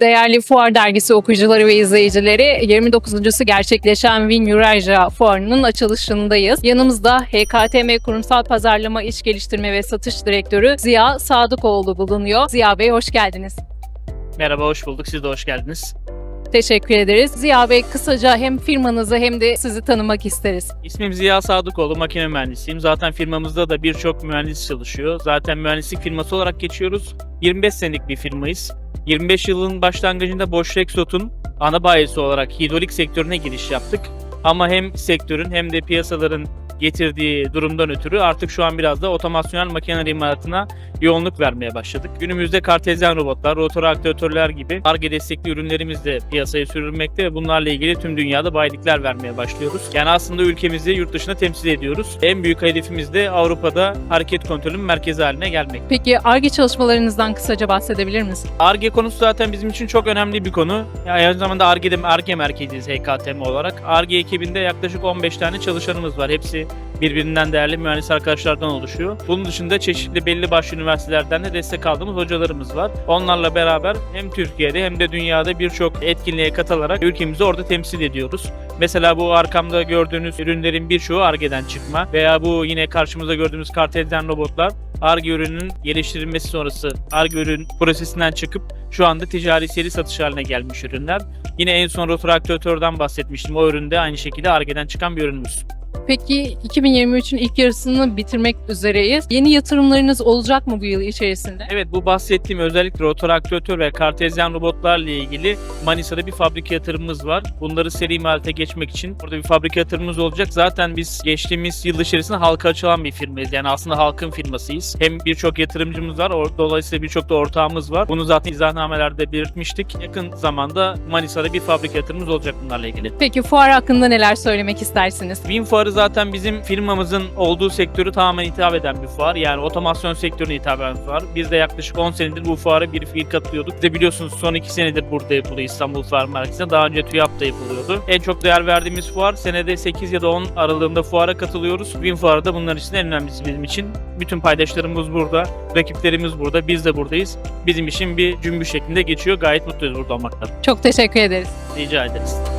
Değerli Fuar Dergisi okuyucuları ve izleyicileri 29.sü gerçekleşen Win Eurasia Fuarı'nın açılışındayız. Yanımızda HKTM Kurumsal Pazarlama İş Geliştirme ve Satış Direktörü Ziya Sadıkoğlu bulunuyor. Ziya Bey hoş geldiniz. Merhaba, hoş bulduk. Siz de hoş geldiniz. Teşekkür ederiz. Ziya Bey kısaca hem firmanızı hem de sizi tanımak isteriz. İsmim Ziya Sadıkoğlu, makine mühendisiyim. Zaten firmamızda da birçok mühendis çalışıyor. Zaten mühendislik firması olarak geçiyoruz. 25 senelik bir firmayız. 25 yılın başlangıcında Bosch Rexroth'un ana bayisi olarak hidrolik sektörüne giriş yaptık. Ama hem sektörün hem de piyasaların getirdiği durumdan ötürü artık şu an biraz da otomasyonel makineler imalatına yoğunluk vermeye başladık. Günümüzde kartezyen robotlar, rotor aktivatörler gibi ARGE destekli ürünlerimiz de piyasaya sürülmekte ve bunlarla ilgili tüm dünyada bayilikler vermeye başlıyoruz. Yani aslında ülkemizi yurt dışına temsil ediyoruz. En büyük hedefimiz de Avrupa'da hareket kontrolünün merkezi haline gelmek. Peki ARGE çalışmalarınızdan kısaca bahsedebilir misiniz? ARGE konusu zaten bizim için çok önemli bir konu. Yani aynı zamanda ARGE'de ARGE merkeziyiz HKTM olarak. ARGE ekibinde yaklaşık 15 tane çalışanımız var. Hepsi birbirinden değerli mühendis arkadaşlardan oluşuyor. Bunun dışında çeşitli belli başlı üniversitelerden de destek aldığımız hocalarımız var. Onlarla beraber hem Türkiye'de hem de dünyada birçok etkinliğe katılarak ülkemizi orada temsil ediyoruz. Mesela bu arkamda gördüğünüz ürünlerin birçoğu ARGE'den çıkma veya bu yine karşımızda gördüğümüz kartelden robotlar ARGE ürünün geliştirilmesi sonrası ARGE ürün prosesinden çıkıp şu anda ticari seri satış haline gelmiş ürünler. Yine en son rotor bahsetmiştim. O üründe aynı şekilde ARGE'den çıkan bir ürünümüz. Peki 2023'ün ilk yarısını bitirmek üzereyiz. Yeni yatırımlarınız olacak mı bu yıl içerisinde? Evet bu bahsettiğim özellikle rotor aktivatör ve kartezyen robotlarla ilgili Manisa'da bir fabrika yatırımımız var. Bunları seri imalate geçmek için burada bir fabrika yatırımımız olacak. Zaten biz geçtiğimiz yıl içerisinde halka açılan bir firmayız. Yani aslında halkın firmasıyız. Hem birçok yatırımcımız var. Dolayısıyla birçok da ortağımız var. Bunu zaten izahnnamelerde belirtmiştik. Yakın zamanda Manisa'da bir fabrika yatırımımız olacak bunlarla ilgili. Peki fuar hakkında neler söylemek istersiniz? Win Fuarı zaten bizim firmamızın olduğu sektörü tamamen hitap eden bir fuar. Yani otomasyon sektörüne hitap eden bir fuar. Biz de yaklaşık 10 senedir bu fuara bir fiil katılıyorduk. De biliyorsunuz son 2 senedir burada yapılıyor İstanbul Fuar Merkezi'nde. Daha önce TÜYAP'ta yapılıyordu. En çok değer verdiğimiz fuar senede 8 ya da 10 aralığında fuara katılıyoruz. Win Fuarı da bunların için en önemlisi bizim için. Bütün paydaşlarımız burada, rakiplerimiz burada, biz de buradayız. Bizim için bir cümbüş şeklinde geçiyor. Gayet mutluyuz burada olmaktan. Çok teşekkür ederiz. Rica ederiz.